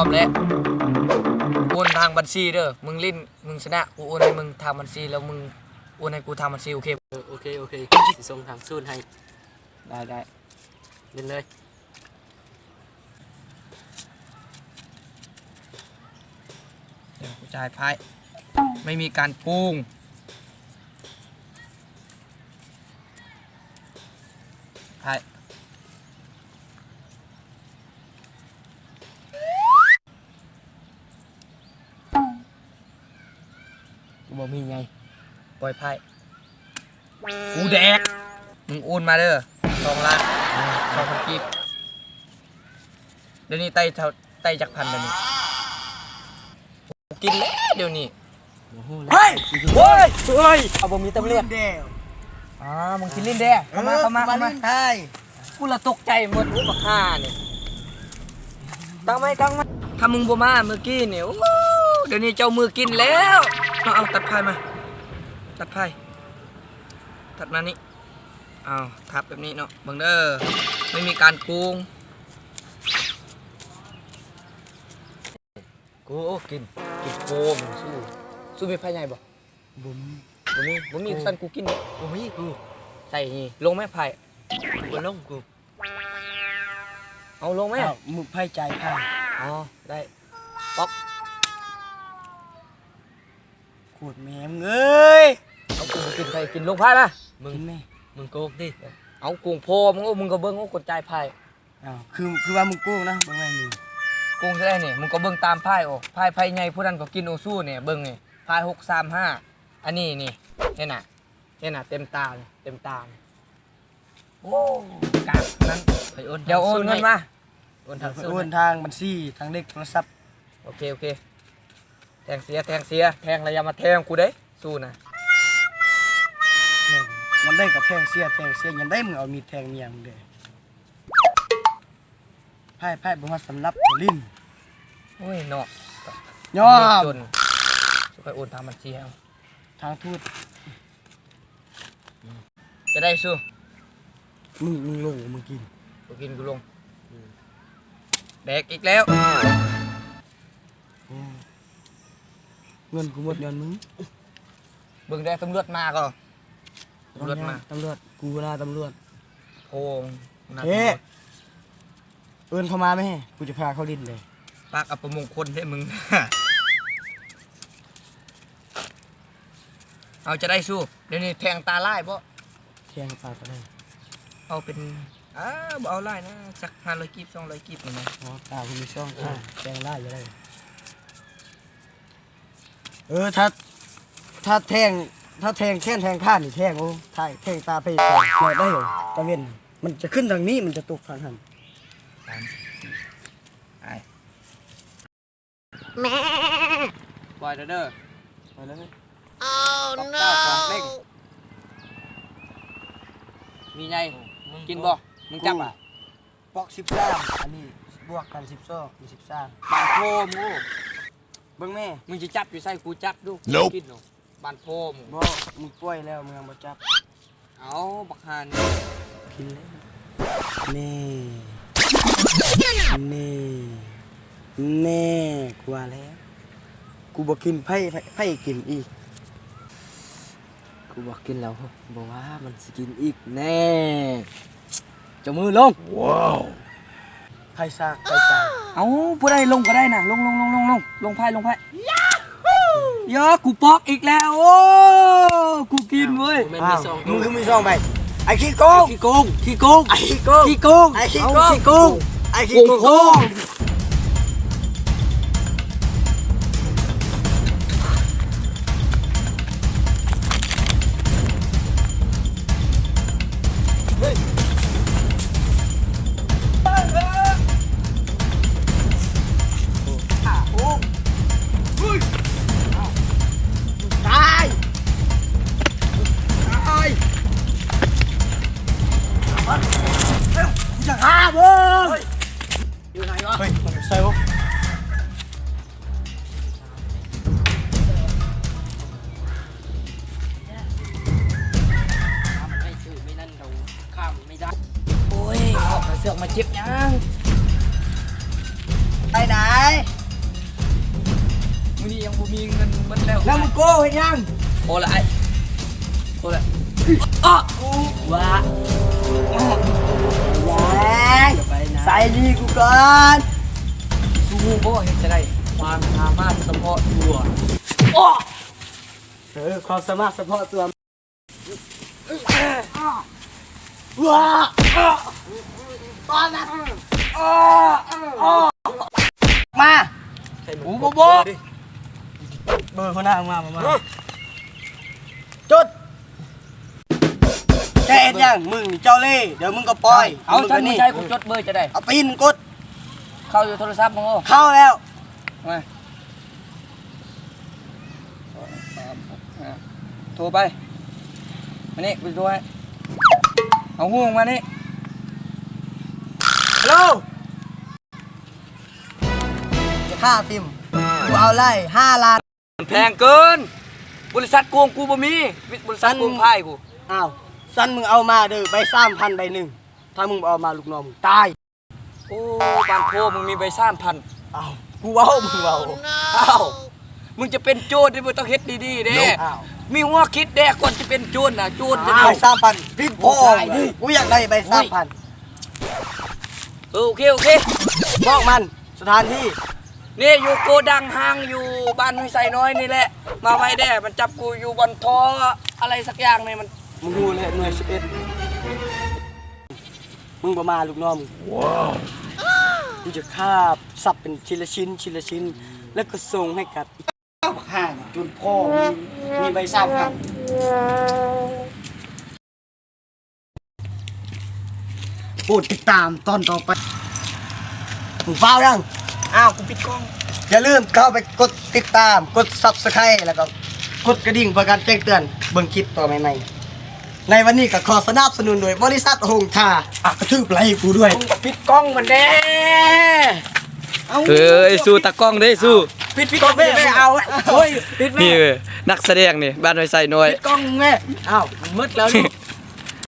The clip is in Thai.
ร้อมแล้วโอนทางบัญชีเด้อมึงเล่นมึงชนะกูโอนให้มึงทางบัญชีแล้วมึงโอนให้กูทางบัญชีโอเคเออโอเคโอเคสิส่งทางซูนให้ได้ได้เล่นเลยเดี๋ยวกูจ่ายไพ่ไม่มีการโกงไพ่ บ่มีไงปล่อยไพ่กูแดกมึงโอนมาเด้อสองล้านสองพันกีบเดี๋ยวนี้ไต่เท่าไต่จักพันเดี๋ยวนี้กูกินแล้วเดี๋ยวนี้โอ้โหเฮ้ยเฮ้ยเฮ้ยเอาบ่มีตำรวจเดียวอ่ามึงกินลิ้นแดงเข้ามาเข้ามาเข้ามาไทยกูละตกใจหมดอุปค่าเนี่ยตั้งไหมตั้งไหมถ้ามึงบ่มาเมื่อกี้เนี่ยโอ้โหเดี๋ยวนี้เจ้ามือกินแล้ว เอาเอาตัดไพ่มา ตัดไพ่ตัดมานี่เอาทับแบบนี้เนาะเบิ่งเด้อไม่มีการโกงกูโอ้กินกินโกงสู้สู้มีไพ่ใหญ่บ่บุ๋มบ่มีบ่มีสั้นกูกินเนี่ยโอ้ยกูใส่นี่ลงไหมไพ่กูลงกูเอาลงไหมอ้าวมึงไพ่ใจไพ่อ๋อ ได้ ป๊อก ขวดแม่มึงเอ้ยเอากูบ่กินไพ่กินลงไพ่ละมึงกินไหมมึงโกงดิเอากุ้งโพมึงก็มึงก็เบิ้งว่ากดจ่ายไพ่อ้าวคือคือว่ามึงกู้นะมึงไม่มีกุ้งจะได้เนี่ยมึงก็เบิ้งตามไพ่โอ้ไพ่ไพ่ใหญ่ผู้นั้นก็กินโอสู้เนี่ยเบิ้งนี่ไพ่หกสามห้าอันนี้นี่เนี่ยน่ะเนี่ยน่ะเต็มตาเลยเต็มตาเลยโอ้กากนั้นไปโอนเดี๋ยวโอนเงินมาโอนทางซูโอนนทางบัญชีทางเลขโทรศัพท์โอเคโอเคแท งเสียแทงเสียแทงระยะมาแทงกูเด้สู้นะแทงมันได้กับแทงเสียแทงเสียยังได้มึงเอามีดแทงเมียมึงเด้ไพ่ไพ่บ่มาสำรับตัวลิ้นโอ้ยเนาะยอมจนช่วยโอนทางบัญชีให้เอาทางทูตจะได้สู้มึงมึงลงมึงกินกูกินกูลงแดกอีกแล้วโอ้ เงินกูหมดเงินมึงเบิ่งได้ตำรวจมาก็ตำรวจมาตำรวจกูนะตำรวจโพงนัดเอ๊ะเอินเข้ามาไหมกูจะพาเขาลิ้นเลยปากอัปมงคลให้มึง เอาจะได้สู้เดี๋ยวนี้แทงตาไล่บ่แทงปากก็ได้เอาเป็นอ้าบ่เอาไล่นะสักห้าร้อยกีบสองร้อยกีบหน่อยนะอ๋อตาคุณมีช่องอ่าแทงได้อยู่ได้ เออถ้าถ้าแทงถ้าแทงแค่นแทงข้านนี่แทงโอ้ใช่แทงตาไปแทงหน่อยได้เหรอตะเวนมันจะขึ้นทางนี้มันจะตกทางหันสามไอ้ปล่อยเด้อเด้อไปแล้วไหมตอกเก้าสองเด้งมีไงกินบ่มึงจับอะปอกสิบสามอันนี้บวกกันสิบสองมีสิบสามบานโพมกู เบิ่งแม่มึงจะจับอยู่ใส่กูจับดู Nope กินหนูบานโพมบ่มึงปล่อยแล้วมึงยังบ่จับเอาบักฮานกินแล้วนี่นี่นี่กลัวแล้ว กูบอกกินไผ่ไผ่ไผ่กินอีก กูบอกกินแล้วบอกว่ามันสิกินอีกแน่เจะมือลง Wow. ไผ่ซากไผ่ตาย เอาผู้ใดลงก็ได้นะลงลงลงลงลงลงไพ่ลงไพ่เยอะกูปอกอีกแล้วโอ้กูกินเว้ยแม่นอ้ามีวสองมึงคือมีซองใบไอ้ขี้โกงขี้โกงขี้โกงไอ้ขี้โกงขี้โกงไอ้ขี้เอาโกงขี้โกงไอ้โกขี้งโกโกง เฮ้ยมันใส่บ่ไม่ชื่อไม่นั่นเราข้ามไม่ได้ โอ้ยเอากระเสือกมาเจ็บยังไปไหนมื้อนี้ยังบ่มีเงินเบิดแล้วแล้วมึงโก้เห็นยังโอ้ละไอ้โอ้ละอ้อว้าใส่ดีกูก่อนดูบ่เฮ็ดจะได้ความสามารถเฉพาะตัวอ้อเออความสามารถเฉพาะตัวว้าตอนนั้นมากูบ่บ่เบอร์คนหน้ามามามาจุดแค่ เอ็ดยังมึงนี่เจ้าเล่ห์เดี๋ยวมึงก็ปล่อยเอามึงฉัก็นมึงนี่ใช้กูจดเบอร์จะได้เอาปีนกด เข้าอยู่โทรศัพท์มึงโอ้เข้าแล้วมาสองสามหกห้าโทรไปมานี่กูโทรให้เอาหูมานี่ฮัลโหลจะฆ่าติมกูเอาไล่ห้าล้านมันแพงเกิน บริษัทโกงกูบ่มีบริษัทโกงไพ่กูอ้าว สั้นมึงเอามาเด้อใบสามพันใบหนึ่งถ้ามึงบ่เอามาลูกน้องมึงตายโอ้บางโพมึงมีใบสามพันอ้าวกูเอามึงเอาอ้าวมึงจะเป็นโจรที่มึงต้องเฮ็ดดีๆเด้อ้าวมีหัวคิดแด้ก่อนจะเป็นโจรน่ะโจรจะใบเอาสามพันพี่พ่อกูอยากได้ใบสามพันเออโอเคโอเคบอกมันสถานที่นี่อยู่โกดังห้างอยู่บ้านห้วยไซน้อยนี่แหละ มาไว้แด้มันจับกูอยู่บนท่ออะไรสักอย่างนี่มัน มึงดูเลยหน่วยสิบเอ็ดมึงประมาลูกน้องมึงว้าวกูจะคาบสับเป็นชิ้นละชิ้นชิ้นละชิ้น แล้วก็ส่งให้กับเจ้าห่างจนพ่อมีมีใบสามพันโปรดติดตามตอนต่อไปมึงฟ้าวยังอ้าวกูปิดกล้อง อย่าลืมเข้าไปกดติดตามกด subscribe แล้วก็กดกระดิ่งเพื่อการแจ้งเตือนเบิ่งคลิปต่อใหม่ๆ ในวันนี้ก็ขอสนับสนุนโดยบริษัทหงทาอะกระทืบไหลกูด้วยมึงก็ปิดกล้องมันแด้เอาเฮ้ยสู้ตากล้องได้สู้ปิดปิดกล้องไม่ไม่เอาโอ้ยปิดไม่นี่เว้ยนักแสดงนี่บ้านห้วยไซน้อยปิดกล้องแม่อ้าวมืดแล้วลูก